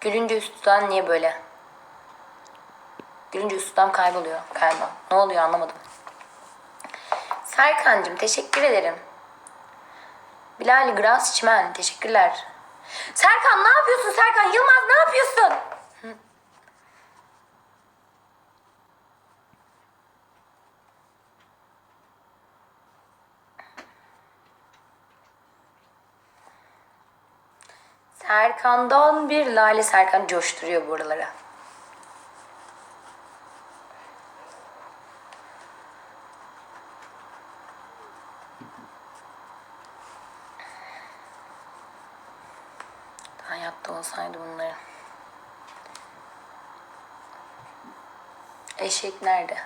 Gülünce üstten niye böyle? Gülünce üstten kayboluyor galiba. Ne oluyor anlamadım. Serkan'cığım teşekkür ederim. Bilal Gras Çimen teşekkürler. Serkan ne yapıyorsun Serkan? Yılmaz ne yapıyorsun? Serkan'dan bir Lale Serkan coşturuyor buralara. Hayatta olsaydı bunları. Eşek nerede?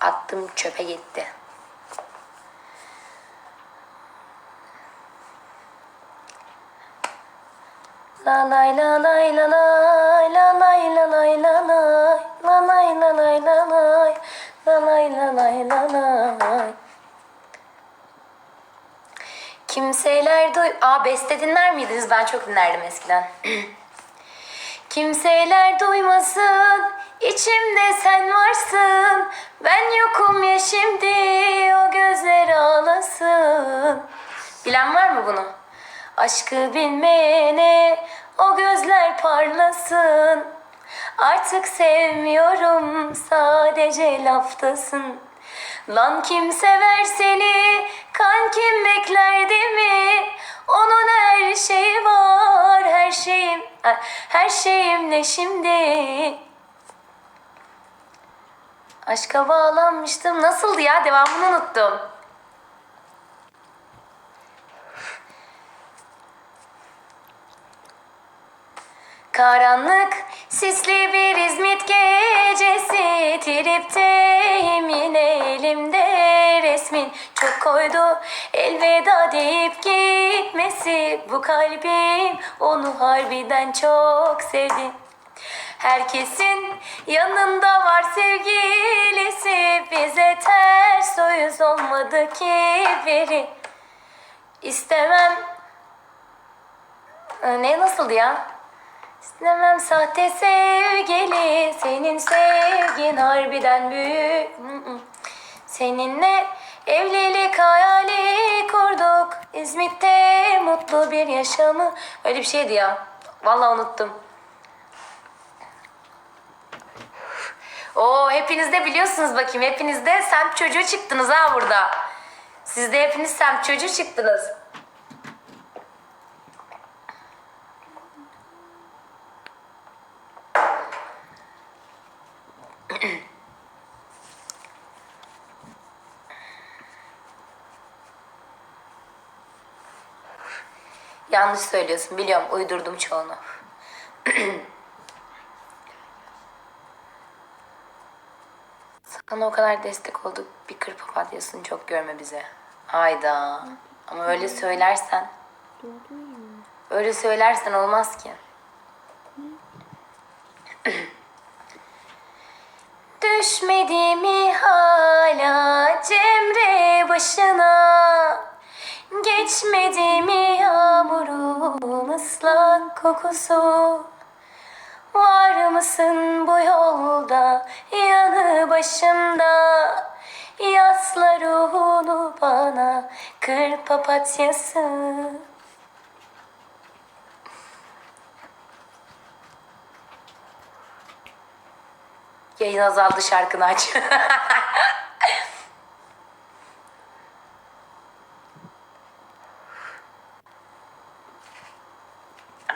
Attım çöpe gitti. La lay la lay la lay la lay la lay la lay la lay la lay la lay la lay la lay la lay Kimseler duy... Aa beste dinler miydiniz? Ben çok dinlerdim eskiden. Kimseler duymasın, içimde sen varsın. Ben yokum ya şimdi, o gözler ağlasın. Bilen var mı bunu? Aşkı bilmeyene o gözler parlasın. Artık sevmiyorum, sadece laftasın. Lan kim sever seni, kan kim bekler değil mi? Onun her şeyi var, her şeyim, her şeyim ne şimdi? Aşka bağlanmıştım. Nasıldı ya? Devamını unuttum. Karanlık, sisli bir İzmit gecesi. Tripteyim yine elimde resmin. Çok koydu elveda deyip gitmesi. Bu kalbim onu harbiden çok sevdi. Herkesin yanında var sevgilisi. Bize ters o yüz olmadı ki biri İstemem. Ne nasıldı ya? İstemem sahte sevgili Senin sevgin harbiden büyük. Mm-mm. Seninle evlilik hayali kurduk. İzmit'te mutlu bir yaşamı. Öyle bir şeydi ya. Vallahi unuttum. Oo hepiniz de biliyorsunuz bakayım. Hepiniz de semt çocuğu çıktınız ha burada. Siz de hepiniz semt çocuğu çıktınız Yanlış söylüyorsun biliyorum uydurdum çoğunu. Sana o kadar destek olduk bir kır papatyasını çok görme bize. Hayda. Ama öyle söylersen öyle söylersen olmaz ki. Düşmedi mi hala Cemre başına Geçmedi mi yağmurun ıslak kokusu? Var mısın bu yolda yanı başımda? Yasla ruhunu bana kır papatyası. Yayın azaldı şarkını aç.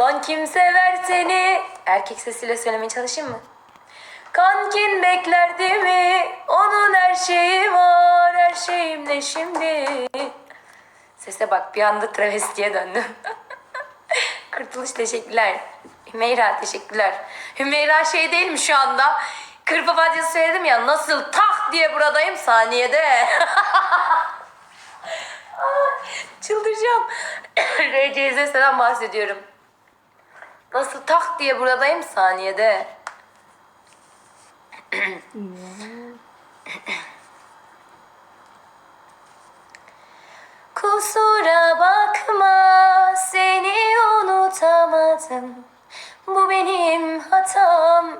Lan kim sever seni? Erkek sesiyle söylemeye çalışayım mı? Kankin bekler değil mi? Onun her şeyi var, her şeyim ne şimdi? Sese bak bir anda travestiye döndüm. Kurtuluş teşekkürler. Hümeyra teşekkürler. Hümeyra şey değil mi şu anda? Kır papatyası söyledim ya nasıl tak diye buradayım saniyede. Çıldıracağım. RCZ'den bahsediyorum. Nasıl tak diye buradayım saniyede. Kusura bakma seni unutamadım. Bu benim hatam.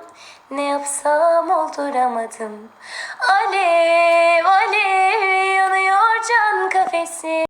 Ne yapsam olduramadım. Alev alev yanıyor can kafesi